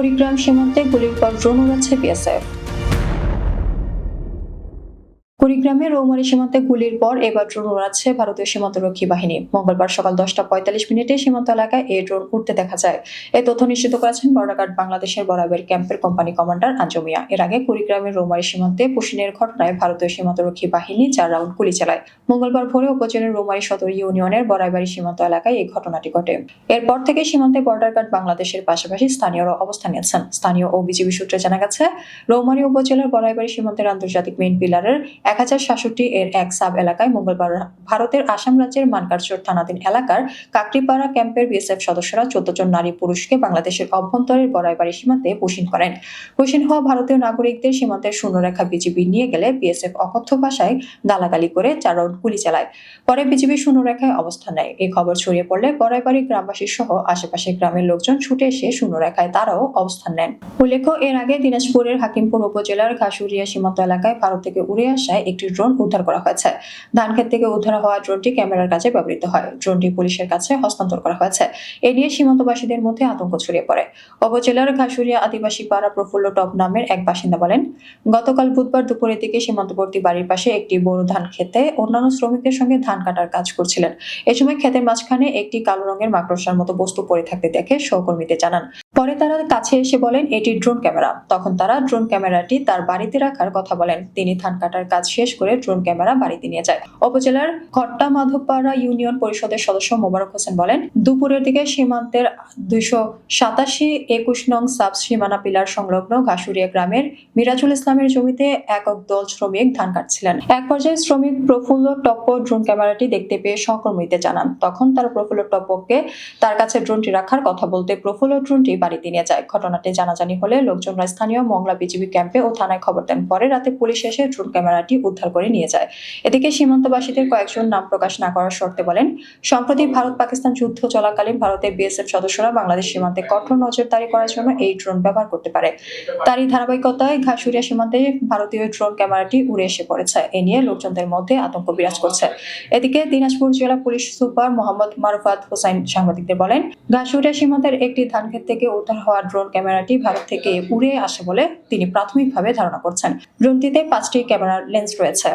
কুড়িগ্রাম সীমান্তে গুলির পর ড্রোন উড়াচ্ছে বিএসএফ কুড়িগ্রামে রৌমারী সীমান্তে গুলির পর এবার ড্রোন উড়াচ্ছে ভারতীয় সীমান্তরক্ষী বাহিনী। মঙ্গলবার সকাল দশটা পঁয়তাল্লিশ মিনিটে সীমান্ত এলাকায় এই ড্রোন উঠতে দেখা যায়। এই তথ্য নিশ্চিত করেছেন বর্ডার গার্ড বাংলাদেশের বরাবর ক্যাম্পের কোম্পানি কমান্ডার আঞ্জমিয়া। এর আগে কুড়িগ্রামের রৌমারী সীমান্তে পুশিনের ঘটনায় ভারতীয় সীমান্তরক্ষী বাহিনী চার রাউন্ড গুলি চালায়। মঙ্গলবার ভোরে উপজেলার রৌমারী সদর ইউনিয়নের বরাইবাড়ি সীমান্ত এলাকায় এই ঘটনাটি ঘটে। এরপর থেকে সীমান্তে বর্ডার গার্ড বাংলাদেশের পাশাপাশি স্থানীয়রা অবস্থান নিয়েছেন। স্থানীয় ও বিজিবি সূত্রে জানা গেছে, রৌমারী উপজেলার বরাইবাড়ি সীমান্তের আন্তর্জাতিক মেইন পিলারের এক হাজার সাতষট্টি এর এক সাব এলাকায় মঙ্গলবার ভারতের আসাম রাজ্যের মানকারচর থানাধীন এলাকার কাকরিপাড়া ক্যাম্পের বিএসএফ সদস্যরা চোদ্দ জন নারী পুরুষকে বাংলাদেশের অভ্যন্তরের বড়াইবাড়ি সীমান্তে পুষিন করেন। পুষিন হওয়া ভারতীয় নাগরিকদের সীমান্তের শূন্যরেখা বিজিবি নিয়ে গেলে বিএসএফ অকথ্য ভাষায় গালাগালি করে চার রাউন্ড গুলি চালায়। পরে বিজিবি শূন্যরেখায় অবস্থান নেয়। এই খবর ছড়িয়ে পড়লে বড়াইবাড়ি গ্রামবাসী সহ আশেপাশের গ্রামের লোকজন ছুটে এসে শূন্যরেখায় তারাও অবস্থান নেন। উল্লেখ্য, এর আগে দিনাজপুরের হাকিমপুর উপজেলার ঘাসুরিয়া সীমান্ত এলাকায় ভারত থেকে উড়ে আসায় একটি ড্রোন উদ্ধার করা হয়েছে। ধানক্ষেত থেকে উদ্ধার হওয়া ড্রোনটি ক্যামেরার কাছে ব্যবহৃত হয়। ড্রোনটি পুলিশের কাছে হস্তান্তর করা হয়েছে। এ নিয়ে সীমান্তবাসীদের মধ্যে আতঙ্ক ছড়িয়ে পড়ে। উপজেলার ঘাসুরিয়া আদিবাসী পাড়া প্রফুল্ল টপ নামের এক বাসিন্দা বলেন, গতকাল বুধবার দুপুরের দিকে সীমান্তবর্তী বাড়ির পাশে একটি বড় ধান খেতে অন্যান্য শ্রমিকদের সঙ্গে ধান কাটার কাজ করছিলেন। এ সময় ক্ষেতের মাঝখানে একটি কালো রঙের মাকড়সার মতো বস্তু পড়ে থাকতে দেখে সহকর্মীদের জানান। পরে তারা কাছে এসে বলেন, এটি ড্রোন ক্যামেরা। তখন তারা ড্রোন ক্যামেরাটি তার বাড়িতে রাখার কথা বলেন। তিনি ধান কাটার কাজ শেষ করে ড্রোন ক্যামেরা বাড়িতে নিয়ে যায়। উপজেলার ঘট্টা মাধবপাড়া ইউনিয়ন পরিষদের সদস্য মোবারক হোসেন বলেন, দুপুরের দিকে সীমান্তের দুইশো সাতাশি একুশ নং সাব সীমানা পিলার সংলগ্ন ঘাসুরিয়া গ্রামের মিরাজুল ইসলামের জমিতে একক দল শ্রমিক ধান কাটছিলেন। এক পর্যায়ে শ্রমিক প্রফুল্ল টপ্প ড্রোন ক্যামেরাটি দেখতে পেয়ে সহকর্মীদের জানান। তখন তার প্রফুল্ল টপ্পকে তার কাছে ড্রোনটি রাখার কথা বলতে প্রফুল্ল ড্রোনটি বাড়িতে নিয়ে যায়। ঘটনাটি জানাজানি হলে লোকজনরা স্থানীয় মংলা বিজিবি ক্যাম্পে ও থানায় খবর দেন। পরে রাতে পুলিশ এসে ড্রোন ক্যামেরাটি উদ্ধার করে নিয়ে যায়। এদিকে সীমান্তবাসীদের কয়েকজন নাম প্রকাশ না করার শর্তে বলেন, সম্প্রতি ভারত পাকিস্তান যুদ্ধ চলাকালীন ভারতের বিএসএফ সদস্যরা বাংলাদেশ সীমান্তে কঠোর নজরদারি করার জন্য এই ড্রোন ব্যবহার করতে পারে। তারই ধারাবাহিকতায় ঘাসুরিয়া সীমান্তে ভারতীয় ড্রোন ক্যামেরাটি উড়ে এসে পড়েছে। এ নিয়ে লোকজনদের মধ্যে আতঙ্ক বিরাজ করছে। এদিকে দিনাজপুর জেলা পুলিশ সুপার মোহাম্মদ মারুফাত হোসাইন সাংবাদিকদের বলেন, ঘাসুরিয়া সীমান্তের একটি ধানক্ষেত থেকে উদ্ধার হওয়া ড্রোন ক্যামেরাটি ভারত থেকে উড়ে আসে বলে তিনি প্রাথমিকভাবে ধারণা করছেন। ড্রোনটিতে পাঁচটি ক্যামেরার লেন্স রয়েছে।